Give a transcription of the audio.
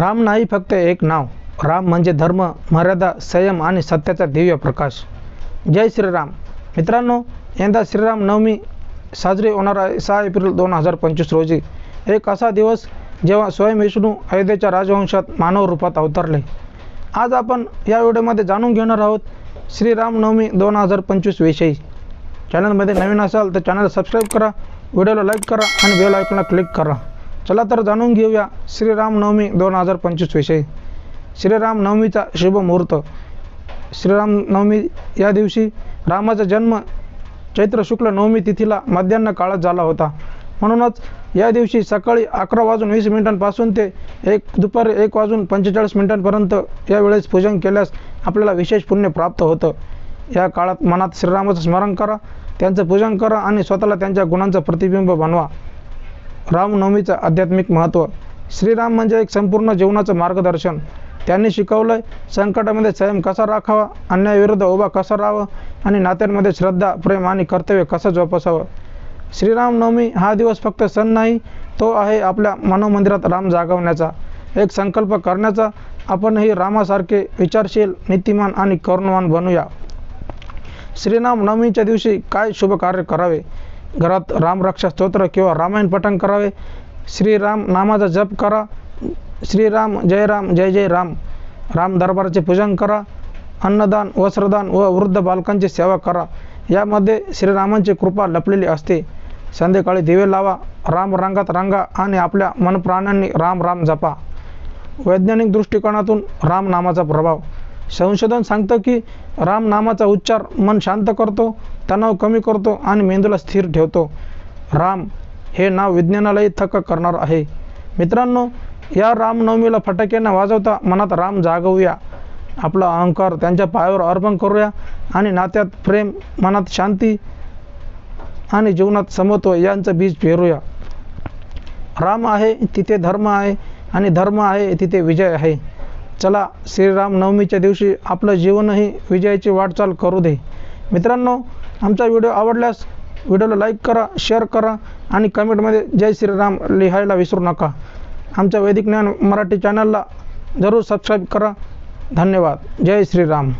राम नाही फक्त एक नाव. राम म्हणजे धर्म मर्यादा संयम आणि सत्याचा दिव्य प्रकाश. जय श्रीराम. मित्रांनो यंदा श्रीराम नवमी साजरी होणार आहे. सहा एप्रिल दोन हजार पंचवीस रोजी. एक असा दिवस जेव्हा स्वयं विष्णू अयोध्येच्या राजवंशात मानव रूपात अवतरले. आज आपण या व्हिडिओमध्ये जाणून घेणार आहोत श्रीराम नवमी दोन हजार पंचवीस विषयी. चॅनलमध्ये नवीन असाल तर चॅनल सबस्क्राईब करा व्हिडिओला लाईक करा आणि बेल आयकॉनला क्लिक करा. चला तर जाणून घेऊया श्रीरामनवमी दोन हजार पंचवीस विषयी. श्रीराम नवमीचा शुभ मुहूर्त. या दिवशी रामाचा जन्म चैत्र शुक्ल नवमी तिथीला मध्यान्ह काळात झाला होता. म्हणूनच या दिवशी सकाळी अकरा वाजून वीस मिनिटांपासून ते एक दुपारी एक वाजून पंचेचाळीस मिनिटांपर्यंत या वेळेस पूजन केल्यास आपल्याला विशेष पुण्य प्राप्त होतं. या काळात मनात श्रीरामाचं स्मरण करा त्यांचं पूजन करा आणि स्वतःला त्यांच्या गुणांचं प्रतिबिंब बनवा. रामनवमीचं आध्यात्मिक महत्त्व. श्रीराम म्हणजे एक संपूर्ण जीवनाचं मार्गदर्शन. त्यांनी शिकवलंय संकटामध्ये संयम कसा राखावा अन्यायाविरुद्ध उभा कसा राहावं आणि नात्यांमध्ये श्रद्धा प्रेम आणि कर्तव्य कसं जोपासावं? श्रीरामनवमी हा दिवस फक्त सण नाही तो आहे आपल्या मनोमंदिरात राम जागवण्याचा. एक संकल्प करण्याचा आपणही रामासारखे विचारशील नीतिमान आणि करुणवान बनूया. श्रीराम नवमीच्या दिवशी काय शुभ कार्य करावे? घरात रामरक्षा स्तोत्र किंवा रामायण पठण करावे. श्रीराम नामाचा जप करा. श्रीराम जय राम जय जय राम. राम दरबाराचे पूजन करा. अन्नदान वस्त्रदान व वृद्ध बालकांची सेवा करा. यामध्ये श्रीरामांची कृपा लपलेली असते. संध्याकाळी दिवे लावा. राम रांगात रांगा आणि आपल्या मनप्राण्यांनी राम राम जपा. वैज्ञानिक दृष्टिकोनातून राम नामाचा प्रभाव. संशोधन सांगतं की राम नामाचा उच्चार मन शांत करतो तणाव कमी करतो आणि मेंदूला स्थिर ठेवतो. राम हे नाव विज्ञानालाही थक्क करणार आहे. मित्रांनो या रामनवमीला फटाक्यांना वाजवता मनात राम जागवूया. आपला अहंकार त्यांच्या पायावर अर्पण करूया आणि नात्यात प्रेम मनात शांती आणि जीवनात समत्व यांचं बीज पेरूया. राम आहे तिथे धर्म आहे आणि धर्म आहे तिथे विजय आहे. चला श्रीराम नवमीच्या दिवशी आपलं जीवनही विजयाची वाटचाल करू दे. मित्रांनो आमचा व्हिडिओ आवडल्यास व्हिडिओला लाईक करा शेअर करा आणि कमेंटमध्ये जय श्रीराम लिहायला विसरू नका. आमच्या वैदिक ज्ञान मराठी चॅनलला जरूर सबस्क्राईब करा. धन्यवाद. जय श्रीराम.